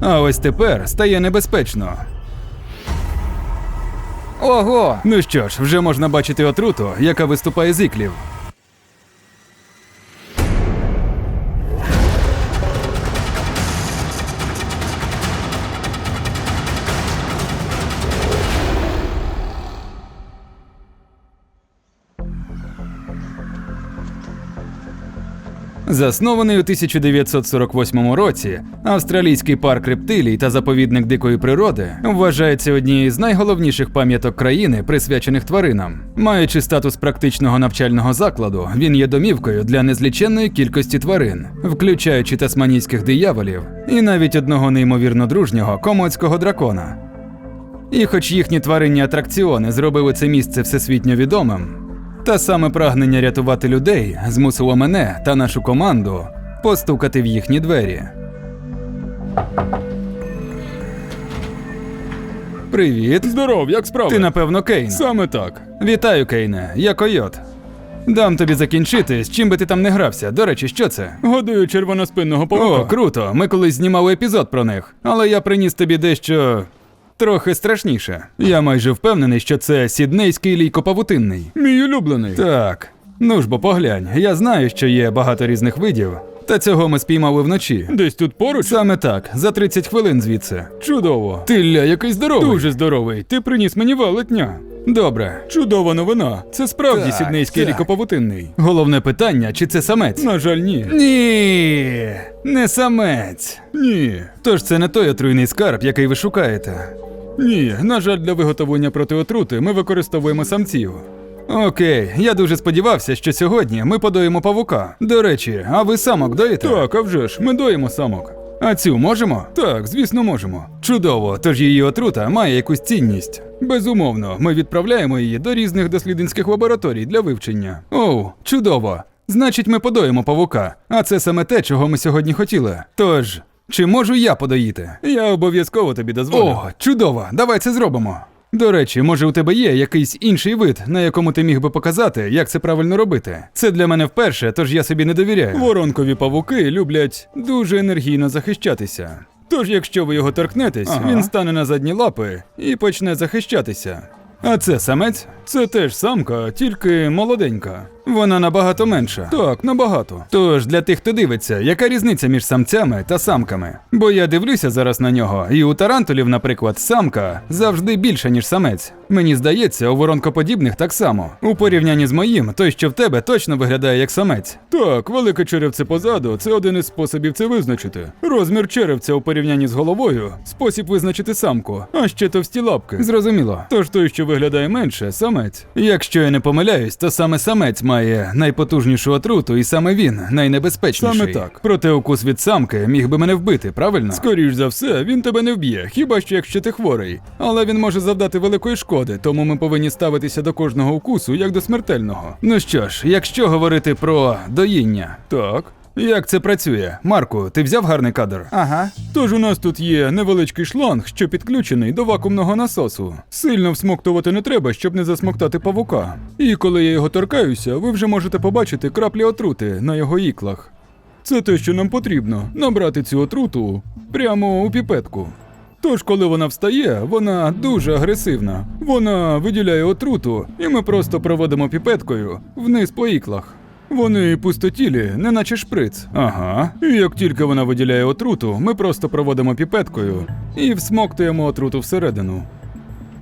А ось тепер стає небезпечно. Ого! Ну що ж, вже можна бачити отруту, яка виступає з іклів. Заснований у 1948 році, австралійський парк рептилій та заповідник дикої природи вважається однією з найголовніших пам'яток країни, присвячених тваринам. Маючи статус практичного навчального закладу, він є домівкою для незліченної кількості тварин, включаючи тасманійських дияволів і навіть одного неймовірно дружнього комоцького дракона. І хоч їхні тваринні атракціони зробили це місце всесвітньо відомим, та саме прагнення рятувати людей змусило мене та нашу команду постукати в їхні двері. Привіт. Здоров, як справи? Ти, напевно, Кейн. Саме так. Вітаю, Кейне. Я койот. Дам тобі закінчити, з чим би ти там не грався. До речі, що це? Годую червоноспинного павука. О, круто. Ми колись знімали епізод про них, але я приніс тобі дещо трохи страшніше. Я майже впевнений, що це сіднейський лійкопавутинний. Мій улюблений. Так. Ну ж бо поглянь, я знаю, що є багато різних видів, та цього ми спіймали вночі. Десь тут поруч? Саме так, за 30 хвилин звідси. Чудово. Ти ля, який здоровий. Дуже здоровий. Ти приніс мені велетня. добре. Чудова новина. Це справді Так, сіднейський так. лікопавутинний. Головне питання, чи це самець? На жаль, ні. Ні, не самець. Ні. Тож це не той отруйний скарб, який ви шукаєте. Ні. На жаль, для виготовлення протиотрути ми використовуємо самців. Окей, я дуже сподівався, що сьогодні ми подоїмо павука. До речі, а ви самок доїте? Так, а вже ж, ми доїмо самок. А цю можемо? Так, звісно, можемо. Чудово, тож її отрута має якусь цінність. Безумовно, ми відправляємо її до різних дослідницьких лабораторій для вивчення. Оу, чудово. Значить, ми подоїмо павука, а це саме те, чого ми сьогодні хотіли. Тож, чи можу я подоїти? Я обов'язково тобі дозволю. О, чудово, давай це зробимо. До речі, може у тебе є якийсь інший вид, на якому ти міг би показати, як це правильно робити. Це для мене вперше, тож я собі не довіряю. Воронкові павуки люблять дуже енергійно захищатися. Тож, якщо ви його торкнетесь, Ага. він стане на задні лапи і почне захищатися. А це самець? Це теж самка, тільки молоденька. Вона набагато менша. Так, набагато. Тож для тих, хто дивиться, яка різниця між самцями та самками? Бо я дивлюся зараз на нього, і у тарантулів, наприклад, самка завжди більша, ніж самець. Мені здається, у воронкоподібних так само. У порівнянні з моїм, той, що в тебе, точно виглядає як самець. Так, велике черевце позаду це один із способів це визначити. Розмір черевця у порівнянні з головою спосіб визначити самку, а ще товсті лапки. Зрозуміло. Тож той, що виглядає менше, самець. Якщо я не помиляюсь, то саме самець має найпотужнішу отруту, і саме він найнебезпечніший. Саме так. Проте укус від самки міг би мене вбити, правильно? Скоріш за все, він тебе не вб'є, хіба що якщо ти хворий. Але він може завдати великої шкоди, тому ми повинні ставитися до кожного укусу як до смертельного. Ну що ж, якщо говорити про доїння, Так. Як це працює? Марку, ти взяв гарний кадр? Ага. Тож у нас тут є невеличкий шланг, що підключений до вакуумного насосу. Сильно всмоктувати не треба, щоб не засмоктати павука. І коли я його торкаюся, ви вже можете побачити краплі отрути на його іклах. Це те, що нам потрібно набрати цю отруту прямо у піпетку. Тож, коли вона встає, вона дуже агресивна. Вона виділяє отруту, і ми просто проводимо піпеткою вниз по іклах. Вони пустотілі, неначе шприц. Ага. І як тільки вона виділяє отруту, ми просто проводимо піпеткою і всмоктуємо отруту всередину.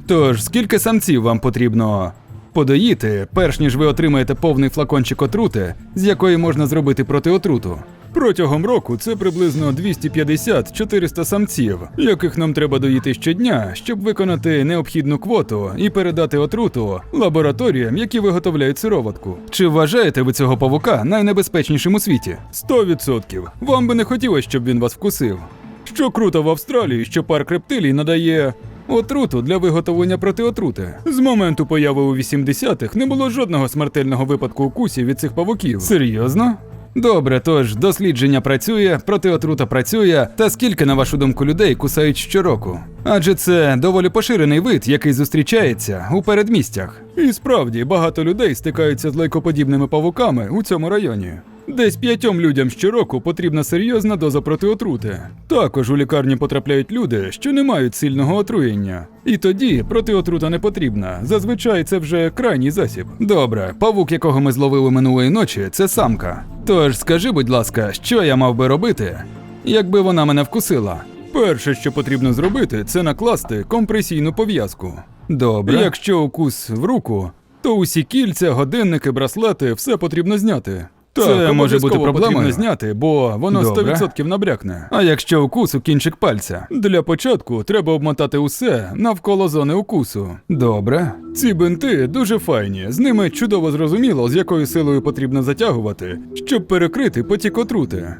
Тож, скільки самців вам потрібно подоїти, перш ніж ви отримаєте повний флакончик отрути, з якої можна зробити протиотруту? Протягом року це приблизно 250-400 самців, яких нам треба доїти щодня, щоб виконати необхідну квоту і передати отруту лабораторіям, які виготовляють сироватку. Чи вважаєте ви цього павука найнебезпечнішим у світі? 100%. Вам би не хотілося, щоб він вас вкусив. Що круто в Австралії, що парк рептилій надає отруту для виготовлення протиотрути. З моменту появи у 80-х не було жодного смертельного випадку укусів від цих павуків. Серйозно? Добре, тож дослідження працює, протиотрута працює. Та скільки, на вашу думку, людей кусають щороку? Адже це доволі поширений вид, який зустрічається у передмістях. І справді багато людей стикаються з лайкоподібними павуками у цьому районі. Десь п'ятьом людям щороку потрібна серйозна доза протиотрути. Також у лікарні потрапляють люди, що не мають сильного отруєння. І тоді протиотрута не потрібна. Зазвичай це вже крайній засіб. Добре, павук, якого ми зловили минулої ночі, це самка. Тож скажи, будь ласка, що я мав би робити, якби вона мене вкусила? Перше, що потрібно зробити, це накласти компресійну пов'язку. Добре. Якщо укус в руку, то усі кільця, годинники, браслети, все потрібно зняти. Це може бути проблемою? потрібно зняти, бо воно Добре. 100% набрякне. А якщо укус у кінчик пальця? Для початку треба обмотати усе навколо зони укусу. Добре. Ці бинти дуже файні, з ними чудово зрозуміло, з якою силою потрібно затягувати, щоб перекрити потік отрути.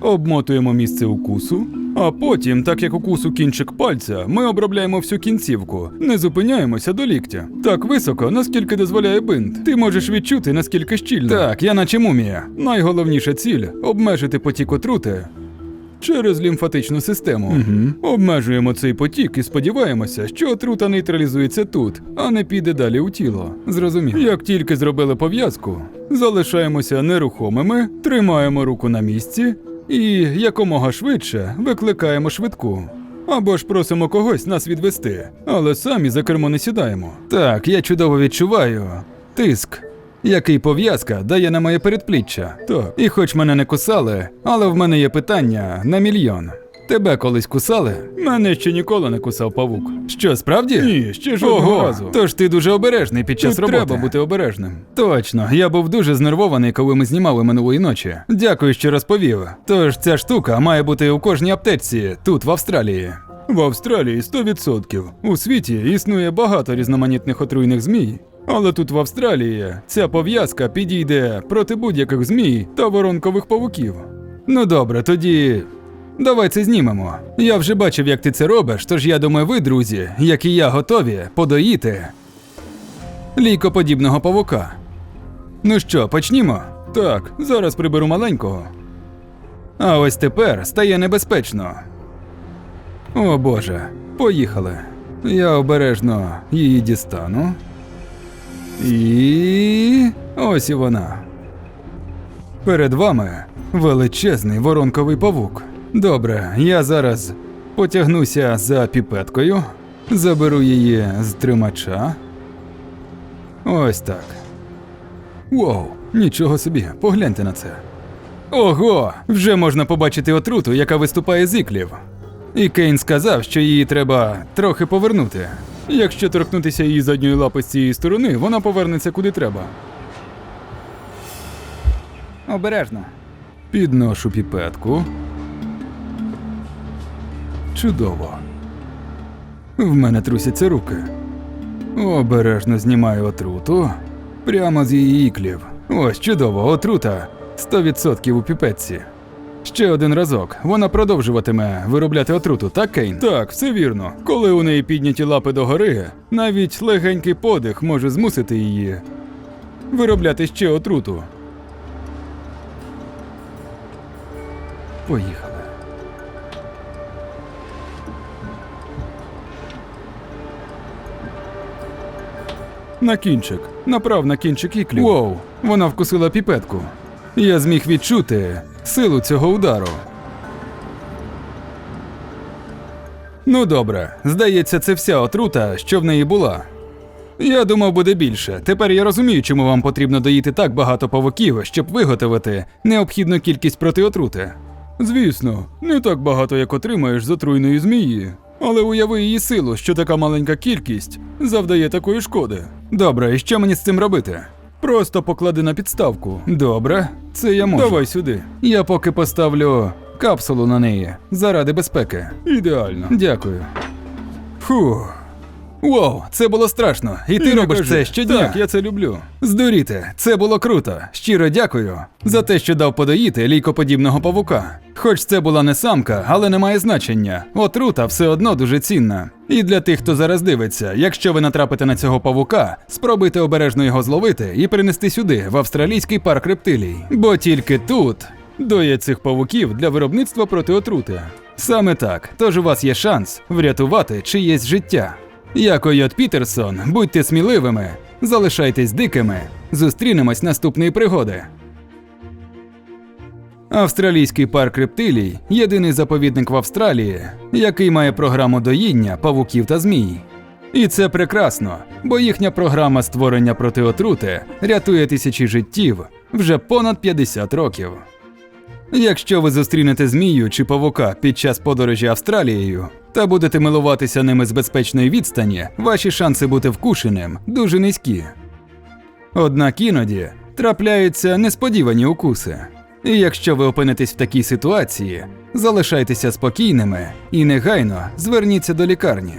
Обмотуємо місце укусу, а потім, так як укус у кінчик пальця, ми обробляємо всю кінцівку, не зупиняємося до ліктя. Так високо, наскільки дозволяє бинт. Ти можеш відчути, наскільки щільно. Так, я наче мумія. Найголовніша ціль обмежити потік отрути через лімфатичну систему. Угу. Обмежуємо цей потік і сподіваємося, що отрута нейтралізується тут, а не піде далі у тіло. Зрозумів. Як тільки зробили пов'язку, залишаємося нерухомими, тримаємо руку на місці і якомога швидше викликаємо швидку. Або ж просимо когось нас відвести, але самі за кермо не сідаємо. Так, я чудово відчуваю тиск, який пов'язка дає на моє передпліччя. Так, І хоч мене не кусали, але в мене є питання на мільйон. Тебе колись кусали? мене ще ніколи не кусав павук. Що, справді? Ні, ще жодного Ого, разу. Тож ти дуже обережний під час Тут роботи. треба бути обережним. Точно, я був дуже знервований, коли ми знімали минулої ночі. Дякую, що розповів. Тож ця штука має бути у кожній аптечці тут, в Австралії. В Австралії 100%. У світі існує багато різноманітних отруйних змій. Але тут в Австралії ця пов'язка підійде проти будь-яких змій та воронкових павуків. Ну добре, тоді. Давай це знімемо. Я вже бачив, як ти це робиш, тож я думаю, ви, друзі, як і я, готові подоїти лійкоподібного павука. Ну що, почнімо? Так, зараз приберу маленького. А ось тепер стає небезпечно. О Боже, поїхали. Я обережно її дістану. І ось і вона. Перед вами величезний воронковий павук. Добре, я зараз потягнуся за піпеткою, заберу її з тримача. Ось так. Вау, нічого собі, погляньте на це. Ого, вже можна побачити отруту, яка виступає з іклів. І Кейн сказав, що її треба трохи повернути. Якщо торкнутися її задньої лапи з цієї сторони, вона повернеться куди треба. Обережно. Підношу піпетку. Чудово. В мене трусяться руки. Обережно знімаю отруту. Прямо з її іклів. Ось чудово, отрута 100% у піпетці. Ще один разок. Вона продовжуватиме виробляти отруту, так, Кейн? Так, все вірно. Коли у неї підняті лапи догори, навіть легенький подих може змусити її виробляти ще отруту. Поїхали. На кінчик. Направ на кінчик іклів. Воу, вона вкусила піпетку. Я зміг відчути силу цього удару. Ну добре, здається, це вся отрута, що в неї була. Я думав, буде більше. Тепер я розумію, чому вам потрібно доїти так багато павуків, щоб виготовити необхідну кількість протиотрути. Звісно, не так багато, як отримаєш з отруйної змії. Але уяви її силу, що така маленька кількість завдає такої шкоди. Добре, і що мені з цим робити? Просто поклади на підставку. Добре, це я можу. Давай сюди. Я поки поставлю капсулу на неї заради безпеки. Ідеально. Дякую. Фух. Вау, це було страшно. І ти І робиш кажи. це щодня. Так, я це люблю. Здуріти, це було круто. Щиро дякую за те, що дав подоїти лійкоподібного павука. Хоч це була не самка, але не має значення. Отрута все одно дуже цінна. І для тих, хто зараз дивиться, якщо ви натрапите на цього павука, спробуйте обережно його зловити і принести сюди, в австралійський парк рептилій. Бо тільки тут Доє цих павуків для виробництва протиотрути. Саме так. Тож у вас є шанс врятувати чиєсь життя. Я Койот Пітерсон, будьте сміливими, залишайтесь дикими. Зустрінемось наступної пригоди. Австралійський парк рептилій єдиний заповідник в Австралії, який має програму доїння павуків та змій. І це прекрасно, бо їхня програма створення проти отрути рятує тисячі життів вже понад 50 років. Якщо ви зустрінете змію чи павука під час подорожі Австралією та будете милуватися ними з безпечної відстані, ваші шанси бути вкушеним дуже низькі. Однак іноді трапляються несподівані укуси. І якщо ви опинитесь в такій ситуації, залишайтеся спокійними і негайно зверніться до лікарні.